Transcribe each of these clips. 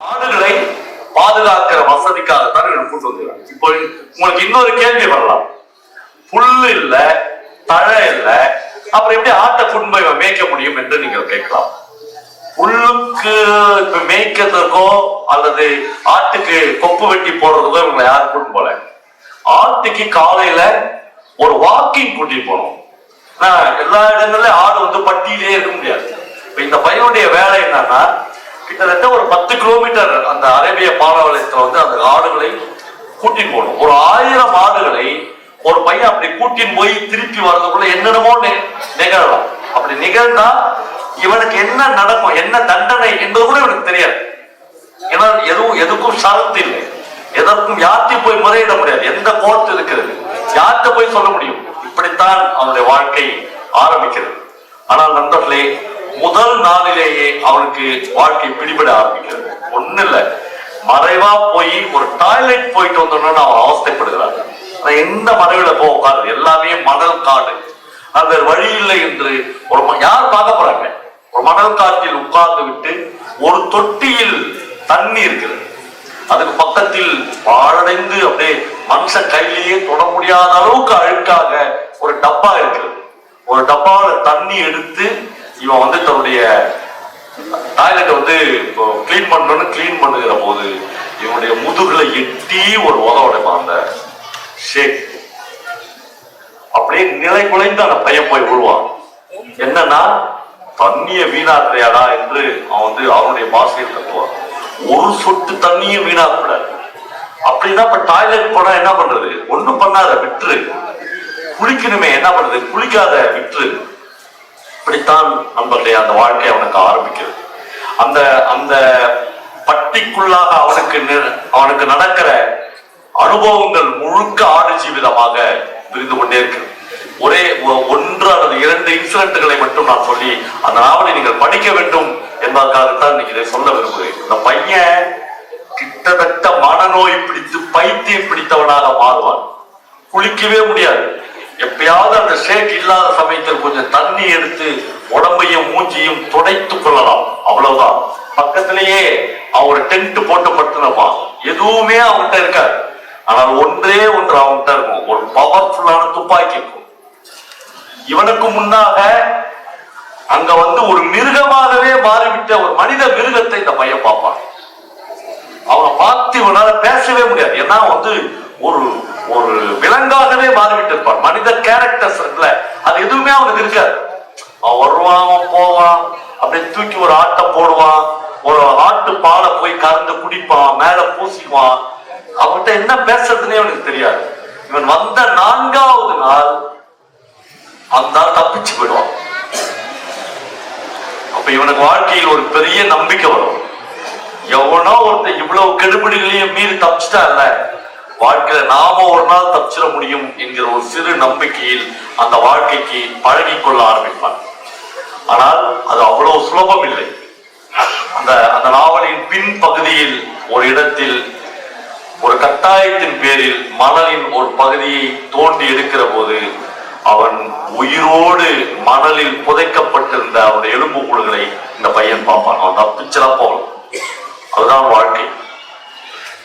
ஆடுகளை பாதுகாக்கிற வசதிக்காகத்தான் இவன் கூட்டு வந்துருக்காங்க. இப்போ உங்களுக்கு இன்னொரு கேள்வி வரலாம். புல்லு இல்ல தழை இல்ல அப்புறம் எப்படி ஆட்டை கொண்டு இவன் மேய்க்க முடியும் என்று நீங்கள் கேட்கலாம். புல்லுக்கு இப்ப மேய்க்கிறதுக்கோ அல்லது ஆட்டுக்கு கொப்பு வெட்டி போடுறதுக்கோ இவங்களை யாரும் கூட்டு போல ஆட்டுக்கு காலையில ஒரு வாக்கிங் கூட்டிட்டு போனோம் எல்லா இடங்கள்லயும் ஆடு வந்து பட்டியிலே இருக்க முடியாது. இப்ப இந்த பையனுடைய வேலை என்னன்னா கிட்டத்தட்ட ஒரு பத்து கிலோமீட்டர் அந்த அரேபிய பாலவலயத்துல வந்து அந்த ஆடுகளை கூட்டின்னு போகணும். ஒரு ஆயிரம் ஆடுகளை ஒரு பையன் அப்படி கூட்டின்னு போய் திருப்பி வர்றதுக்குள்ள என்னென்னமோ நிகழலாம். அப்படி நிகழ்ந்தா இவனுக்கு என்ன நடக்கும் என்ன தண்டனை என்பது கூட இவனுக்கு தெரியாது. ஏன்னா எதுவும் எதுக்கும் சரத்து இல்லை. எதற்கும் யார்த்தையும் போய் முறையிட முடியாது. எந்த கோர்ட் இருக்கிறது? யார்கிட்ட போய் சொல்ல முடியும்? இப்படித்தான் அவனுடைய வாழ்க்கை ஆரம்பிக்கிறது. ஆனால் நண்பர்களே முதல் நாளிலேயே அவனுக்கு வாழ்க்கை பிடிபட ஆரம்பிக்கிறது. ஒண்ணு இல்ல மறைவா போய் ஒரு டாய்லெட் போயிட்டு வந்தோம்னா அவன் அவஸ்தைப்படுகிறான். எந்த மறைவில போக உட்காரு எல்லாமே மணல் காடு. அந்த வழி இல்லை என்று ஒரு யார் பார்க்க போறாங்க? ஒரு மணல் காட்டில் உட்கார்ந்து விட்டு ஒரு தொட்டியில் தண்ணி இருக்கிறது. அதுக்கு பக்கத்தில் பாழடைந்து அப்படியே மனுஷன் கையிலேயே தொட முடியாத அளவுக்கு அழுக்காக ஒரு டப்பா இருக்கிறது. ஒரு டப்பாவில தண்ணி எடுத்து இவன் வந்து தன்னுடைய டாய்லெட் வந்து இப்போ க்ளீன் பண்ணணும்னு கிளீன் பண்ணுகிற போது இவனுடைய முதுகுல எட்டி ஒரு உத உடைப்பான் அந்த ஷேக். அப்படியே நிலை குலைந்து அந்த பையன் போய் விழுவான். என்னன்னா தண்ணிய வீணாக்குறையாடா என்று அவன் வந்து அவனுடைய பாசையில் கத்துவான் ஒரு சொட்டு தண்ணியும் வீணாக்கூடாது அப்படின்னா இப்ப டாய்லெட் போனா என்ன பண்றது? ஒண்ணும் பண்ணாத விட்டுரு. குளிக்கணுமே என்ன பண்றது? குளிக்காத விட்டுரு. அப்படித்தான் நண்பர்களே அந்த வாழ்க்கை அவனுக்கு ஆரம்பிக்கிறது. அந்த அந்த பட்டிக்குள்ளாக அவனுக்கு அவனுக்கு நடக்கிற அனுபவங்கள் முழுக்க ஆரஞ்சி ஜீவிதமாக விரிந்து கொண்டே இருக்கு ஒரே ஒ- ஒன்று அல்லது இரண்டு இன்சிடென்ட்களை மட்டும் நான் சொல்லி அந்த நாவலை நீங்கள் படிக்க வேண்டும் என்பதற்காகத்தான் இதை சொல்ல விரும்புகிறேன். இந்த பையன் கிட்டத்தட்ட மனநோய் பிடித்து பைத்தியம் பிடித்தவனாக மாறுவான். குளிக்கவே முடியாது. எப்பயாவது அந்த ஷேட் இல்லாத சமயத்தில் கொஞ்சம் தண்ணி எடுத்து உடம்பையும் மூஞ்சியும் துடைத்துக் கொள்ளலாம். அவ்வளவுதான். பக்கத்திலேயே அவன் ஒரு டென்ட் போட்டு படுத்தினப்பா எதுவுமே அவன்கிட்ட இருக்காது. ஆனால் ஒன்றே ஒன்று அவன்கிட்ட இருக்கும். ஒரு பவர்ஃபுல்லான துப்பாக்கி இருக்கும். இவனுக்கு முன்னாக அங்க வந்து ஒரு மிருகமாகவே மாறிவிட்ட ஒரு மனித மிருகத்தை இந்த பையன் பார்ப்பான். அவனை பார்த்து இவனால பேசவே முடியாது. ஏன்னா வந்து ஒரு மாறிவிட்டு இருப்பான். மனித கேரக்டர்ஸ் இருக்குல்ல அது எதுவுமே அவனுக்கு இருக்காது. அவன் வருவான் அவன் போவான் அப்படியே தூக்கி ஒரு ஆட்டை போடுவான் ஒரு ஆட்டு பாலை போய் கறந்து குடிப்பான் மேல பூசிக்குவான். அவன்கிட்ட என்ன பேசுறதுன்னே அவனுக்கு தெரியாது. இவன் வந்த நான்காவது நாள் அந்த ஆள் தப்பிச்சு போயிடுவான். அப்ப இவனுக்கு வாழ்க்கையில் ஒரு பெரிய நம்பிக்கை வரும். எவனோ ஒருத்தன் இவ்வளவு கெடுபிடிகளையும் மீறி தப்பிச்சிட்டான்ல வாழ்க்கையில நாம ஒரு நாள் தப்பிச்சிட முடியும் என்கிற ஒரு சிறு நம்பிக்கையில் அந்த வாழ்க்கைக்கு பழகி கொள்ள ஆரம்பிப்பான் ஆனால் அது அவ்வளவு சுலபம் இல்லை. அந்த அந்த நாவலின் பின் பகுதியில் ஒரு இடத்தில் ஒரு கட்டாயத்தின் பேரில் மணலின் ஒரு பகுதியை தோண்டி எடுக்கிற போது அவன் உயிரோடு மணலில் புதைக்கப்பட்டிருந்த அவனுடைய எலும்பு கூடுகளை இந்த பையன் பார்ப்பான். அவன் தப்பிச்சலாம் போகலாம் அதுதான் வாழ்க்கை.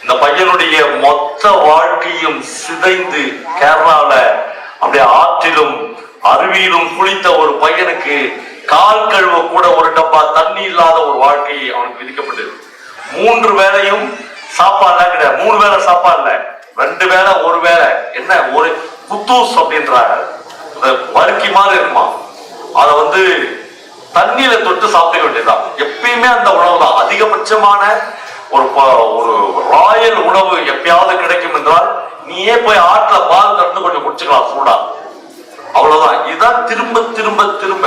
இந்த பையனுடைய மொத்த வாழ்க்கையும் சிதைந்து கேரளால அப்படியே ஆற்றிலும் அருவியிலும் குளித்த ஒரு பையனுக்கு கால் கழுவ கூட ஒரு டப்பா தண்ணி இல்லாத ஒரு வாழ்க்கை அவனுக்கு விதிக்கப்பட்டது. மூன்று வேளையும் சாப்பாடுலாம் கிடையாது. மூணு வேளை சாப்பாடு இல்ல. ரெண்டு வேளை ஒரு வேளை. என்ன? ஒரு குத்தூஸ் அப்படின்றாங்க. வறுக்கி மாதிரி இருக்குமா? அதை வந்து தண்ணியில தொட்டு சாப்பிட வேண்டியதுதான். எப்பயுமே அந்த உணவு தான் அதிகபட்சமான ஒரு ப- ஒரு ராயல் உணவு எப்பயாவது கிடைக்கும் என்றால் நீயே போய் ஆற்றுல பால் கறந்து கொஞ்சம் குடிச்சுக்கலாம் சூடா. அவ்வளவுதான். இதுதான் திரும்ப திரும்ப திரும்ப.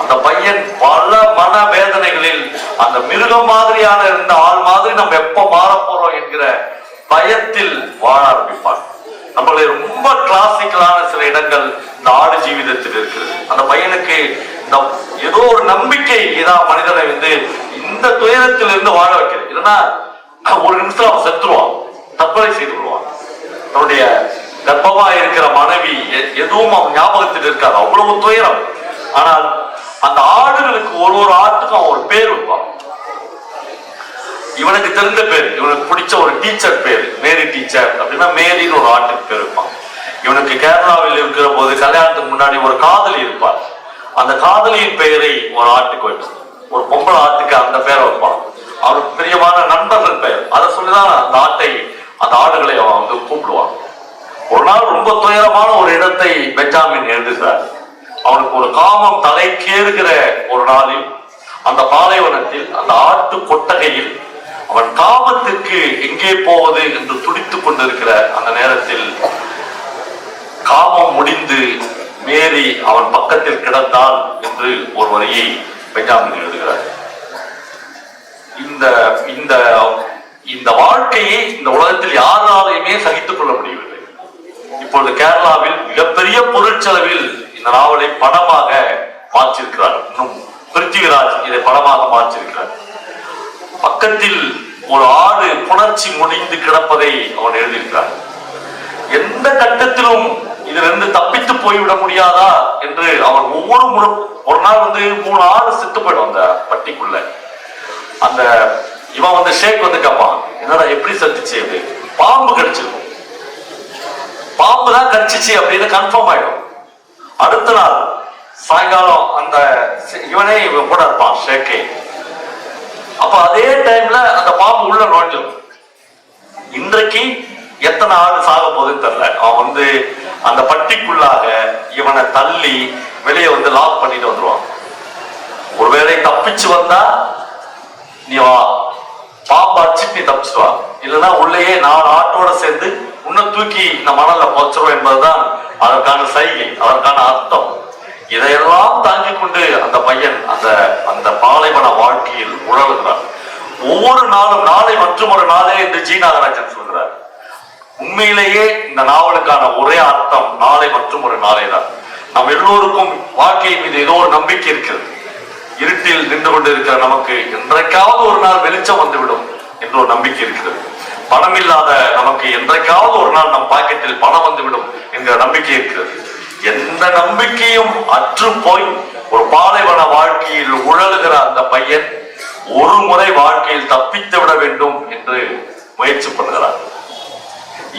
அந்த பையன் பல மன வேதனைகளில் அந்த மிருகம் மாதிரியான இருந்த ஆள் மாதிரி நம்ம எப்ப மாற போறோம் என்கிற பயத்தில் வாழ ஆரம்பிப்பான். நம்மளுடைய ரொம்ப கிளாசிக்கலான சில இடங்கள் இந்த ஆடு ஜீவிதத்தில் இருக்குது அந்த பையனுக்கு ஏதோ ஒரு நம்பிக்கை இதான் மனிதனை வந்து இந்த துயரத்தில் இருந்து வாழ வைக்கிறது இல்லைன்னா ஒரு நிமிஷம் அவன் செத்துருவான் தற்கொலை செய்து விடுவான் அவனுடைய கர்ப்பமா இருக்கிற மனைவி எ- எதுவும் அவன் ஞாபகத்தில் இருக்காது. அவ்வளவு துயரம். ஆனால் அந்த ஆடுகளுக்கு ஒரு ஒரு ஆட்டுக்கும் அவன் ஒரு பேர் வைப்பான். இவனுக்கு தெரிந்த பேர் இவனுக்கு பிடிச்ச ஒரு டீச்சர் பேர் மேரி டீச்சர் அப்படின்னா மேரின்னு ஒரு ஆட்டுக்கு பேர் இருப்பான் இவனுக்கு கேரளாவில் இருக்கிற போது கல்யாணத்துக்கு முன்னாடி ஒரு காதலி இருப்பார் அந்த காதலியின் பெயரை ஒரு ஆட்டுக்கு வைப்பான். ஒரு பொம்பளை ஆட்டுக்கு அந்த பேரை வைப்பான். அவனுக்கு பிரியமான நண்பர்கள் பெயர். அதை சொல்லிதான் அந்த ஆட்டை அந்த ஆடுகளை அவன் வந்து கூப்பிடுவான். ஒரு நாள் ரொம்ப துயரமான ஒரு இடத்தை பெஞ்சாமின் எழுதுகிறார். அவனுக்கு ஒரு காமம் தலைக்கேறுகிற ஒரு நாளில் அந்த பாலைவனத்தில் அந்த ஆட்டு கொட்டகையில் அவன் காமத்துக்கு எங்கே போவது என்று துடித்துக் கொண்டிருக்கிற அந்த நேரத்தில் காமம் முடிந்து மேரி அவன் பக்கத்தில் கிடந்தான் என்று ஒரு வரியை பெஞ்சாமின் எழுதுகிறார். இந்த இந்த இந்த வாழ்க்கையை இந்த உலகத்தில் யாராலையுமே சகித்துக் கொள்ள முடியவில்லை. இப்பொழுது கேரளாவில் மிகப்பெரிய பொருட்செலவில் இந்த நாவலை படமாக மாற்றிருக்கிறார் இன்னும் பிருத்திவிராஜ் இதை படமாக மாற்றிருக்கிறார் பக்கத்தில் ஒரு ஆடு புணர்ச்சி முடிந்து கிடப்பதை அவன் எழுதியிருக்கிறார். எந்த கட்டத்திலும் இதிலிருந்து தப்பித்து போய்விட முடியாதா என்று அவன் ஒவ்வொரு முறை ஒரு நாள் வந்து மூணு ஆடு செத்து போயிடும் அந்த பட்டிக்குள்ள. அந்த இவன் வந்து ஷேக் வந்து கேட்பான் என்னடா எப்படி செத்துச்சு? அது பாம்பு கடிச்சிருக்கும். பாம்பு தான் கடிச்சிச்சு அப்படின்னு கன்ஃபார்ம் ஆயிடும். அடுத்த நாள் சாயங்காலம் அந்த இவனே இவன் கூட இருப்பான் ஷேக்கே. அப்ப அதே டைம்ல அந்த பாம்பு உள்ள நுழைஞ்சிடும் இன்றைக்கு எத்தனை ஆடு சாக போகுதுன்னு தெரியல. அவன் வந்து அந்த பட்டிக்குள்ளாக இவனை தள்ளி வெளியே வந்து லாக் பண்ணிட்டு வந்துருவான். ஒருவேளை தப்பிச்சு வந்தா நீ வா. பாப்பா அடிச்சுட்டு நீ தப்பிச்சுட்டு வா இல்லைன்னா உள்ளேயே நாலு ஆட்டோட சேர்ந்து உன்னை தூக்கி இந்த மணல்ல போச்சிரும் என்பதுதான் அதற்கான சைகை அதற்கான அர்த்தம். இதையெல்லாம் தாங்கிக் கொண்டு அந்த பையன் அந்த அந்த பாலைவன வாழ்க்கையில் உழலுகிறான் ஒவ்வொரு நாளும் நாளை மற்றும் ஒரு நாளே என்று ஜி நாகராஜன் சொல்கிறார். உண்மையிலேயே இந்த நாவலுக்கான ஒரே அர்த்தம் நாளை மற்றும் ஒரு நாளை தான் நம் எல்லோருக்கும் வாழ்க்கை மீது ஏதோ ஒரு நம்பிக்கை இருக்கிறது. இருட்டில் நின்று கொண்டிருக்கிற நமக்கு என்றைக்காவது ஒரு நாள் வெளிச்சம் வந்துவிடும் என்ற ஒரு நம்பிக்கை இருக்கிறது. பணம் இல்லாத நமக்கு என்றைக்காவது ஒரு நாள் நம் பாக்கெட்டில் பணம் வந்துவிடும் என்கிற நம்பிக்கை இருக்கிறது. எந்த நம்பிக்கையும் அற்று போய் ஒரு பாலைவன வாழ்க்கையில் உழலுகிற அந்த பையன் ஒரு முறை வாழ்க்கையில் தப்பித்து விட வேண்டும் என்று முயற்சி பண்ணுகிறார்.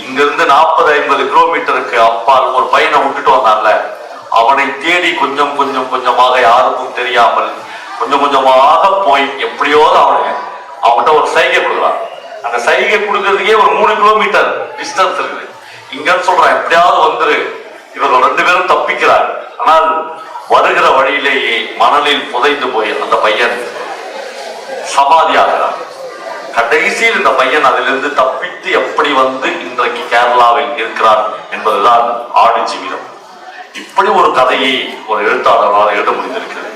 இங்கிருந்து நாற்பது ஐம்பது கிலோமீட்டருக்கு அப்பால் ஒரு பையனை விட்டுட்டு வந்தான்ல. அவனை தேடி கொஞ்சம் கொஞ்சம் கொஞ்சமாக யாருக்கும் தெரியாமல் கொஞ்சம் கொஞ்சமாக போய் எப்படியோது அவனை அவன்கிட்ட ஒரு சைகை கொடுக்குறான். அந்த சைகை கொடுக்கறதுக்கே ஒரு மூணு கிலோமீட்டர் டிஸ்டன்ஸ் இருக்குது. இங்கன்னு சொல்றான் எப்படியாவது வந்துரு. இவர்கள் ரெண்டு பேரும் தப்பிக்கிறார் ஆனால் வருகிற வழியிலேயே மணலில் புதைந்து போய் அந்த பையன் சமாதியாகிறான். கடைசியில் இந்த பையன் அதிலிருந்து தப்பித்து எப்படி வந்து இன்றைக்கு கேரளாவில் இருக்கிறான் என்பதுதான் ஆடு ஜீவிதம். இப்படி ஒரு கதையை ஒரு எழுத்தாளரால் எழுத முடிந்திருக்கிறது.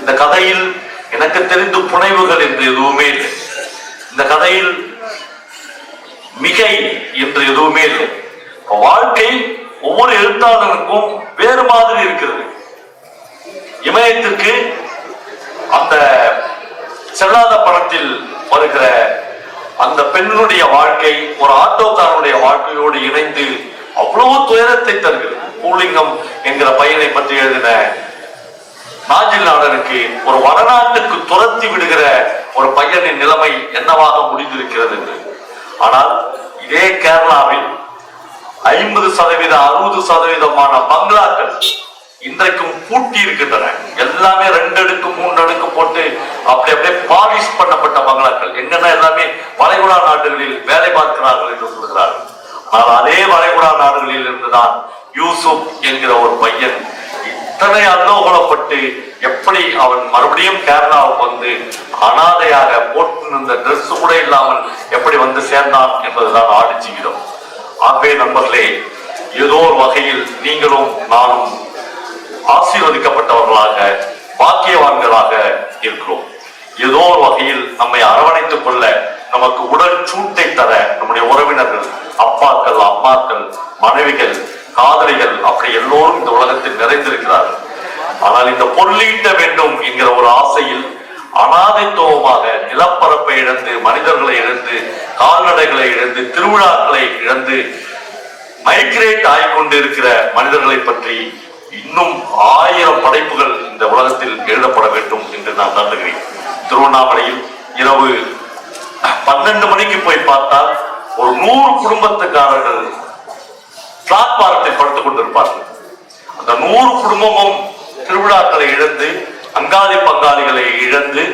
இந்த கதையில் எனக்கு தெரிந்து புனைவுகள் என்று எதுவுமே இல்லை. இந்த கதையில் மிகை என்று எதுவுமே இல்லை. வாழ்க்கை ஒவ்வொரு எழுத்தாளருக்கும் வேறு மாதிரி இருக்கிறது. இமயத்திற்கு அந்த செல்லாத படத்தில் வருகிற பெண்ணுடைய வாழ்க்கை ஒரு ஆட்டோக்காரனுடைய வாழ்க்கையோடு இணைந்து அவ்வளவு துயரத்தை தருகிறது. பூலிங்கம் என்கிற பையனை பற்றி எழுதின நாஜில் நாடனுக்கு ஒரு வடநாட்டுக்கு துரத்தி விடுகிற ஒரு பையனின் நிலைமை என்னவாக முடிந்திருக்கிறது என்று. ஆனால் இதே கேரளாவில் ஐம்பது சதவீதம் அறுபது சதவீதமான பங்களாக்கள் இன்றைக்கும் பூட்டி இருக்கின்றன எல்லாமே ரெண்டு அடுக்கு மூன்று அடுக்கு போட்டு அப்படி அப்படியே பாலிஷ் பண்ணப்பட்ட பங்களாக்கள் எங்கன்னா எல்லாமே வளைகுடா நாடுகளில் வேலை பார்க்கிறார்கள் என்று சொல்கிறார்கள். ஆனால் அதே வளைகுடா நாடுகளில் இருந்துதான் யூசுப் என்கிற ஒரு பையன் இத்தனை அல்லோகலப்பட்டு எப்படி அவன் மறுபடியும் கேரளாவுக்கு வந்து அனாதையாக போட்டிருந்த ட்ரெஸ் கூட இல்லாமல் எப்படி வந்து சேர்ந்தான் என்பதுதான் ஆடிச்சுகிறோம் ஜீவிதம். ஆகவே நண்பர்களே ஏதோ ஒரு வகையில் நீங்களும் நானும் ஆசீர்வதிக்கப்பட்டவர்களாக பாக்கியவான்களாக இருக்கிறோம். ஏதோ ஒரு வகையில் நம்மை அரவணைத்துக் கொள்ள நமக்கு உடல் சூட்டை தர நம்முடைய உறவினர்கள் அப்பாக்கள் அம்மாக்கள் மனைவிகள் காதலிகள் அப்படி எல்லோரும் இந்த உலகத்தில் நிறைந்திருக்கிறார்கள். ஆனால் இந்த பொருளீட்ட வேண்டும் என்கிற ஒரு ஆசையில் அனாதைத்துவமாக நிலப்பரப்பை இழந்து மனிதர்களை இழந்து கால்நடைகளை இழந்து திருவிழாக்களை இழந்து மைக்ரேட் ஆகிக்கொண்டு இருக்கிற மனிதர்களை பற்றி இன்னும் ஆயிரம் படைப்புகள் இந்த உலகத்தில் எழுதப்பட வேண்டும் என்று நான் நம்புகிறேன். திருவண்ணாமலையில் இரவு பன்னெண்டு மணிக்கு போய் பார்த்தால் ஒரு நூறு குடும்பத்துக்காரர்கள் பிளாட்பாரத்தில் படுத்துக் கொண்டிருப்பார்கள். அந்த நூறு குடும்பமும் திருவிழாக்களை இழந்து அங்காளி பங்காளிகளை இழந்து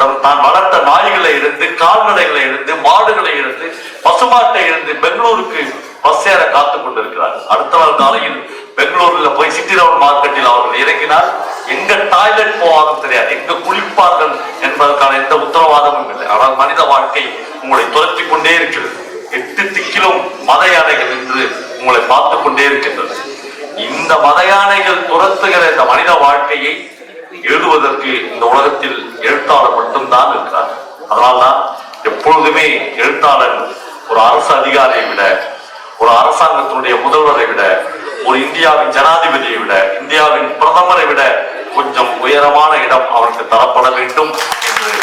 தம் தான் வளர்த்த நாய்களை இழந்து கால்நடைகளை இழந்து மாடுகளை இழந்து பசுமாட்டை இழந்து பெங்களூருக்கு பஸ் ஏற காத்துக் கொண்டிருக்கிறார் அடுத்த நாள் காலையில் பெங்களூர்ல போய் சிட்டி ரவுண்ட் மார்க்கெட்டில் அவர்கள் இறங்கினால் எங்க டாய்லெட் போவாங்கன்னு தெரியாது. எங்க குளிப்பார்கள் என்பதற்கான எந்த உத்தரவாதமும் இல்லை. ஆனால் மனித வாழ்க்கை உங்களை துரத்தி கொண்டே இருக்கிறது. எட்டு திக்கிலும் மத யானைகள் என்று உங்களை பார்த்து கொண்டே இருக்கின்றது. இந்த மத யானைகள் துரத்துகிற இந்த மனித வாழ்க்கையை எழுதுவதற்கு இந்த உலகத்தில் எழுத்தாளர் மட்டும்தான் இருக்கிறார். அதனால்தான் எப்பொழுதுமே எழுத்தாளர் ஒரு அரசு அதிகாரியை விட ஒரு அரசாங்கத்தினுடைய முதல்வரை விட ஒரு இந்தியாவின் ஜனாதிபதியை விட இந்தியாவின் பிரதமரை விட கொஞ்சம் உயரமான இடம் அவருக்கு தரப்பட வேண்டும் என்று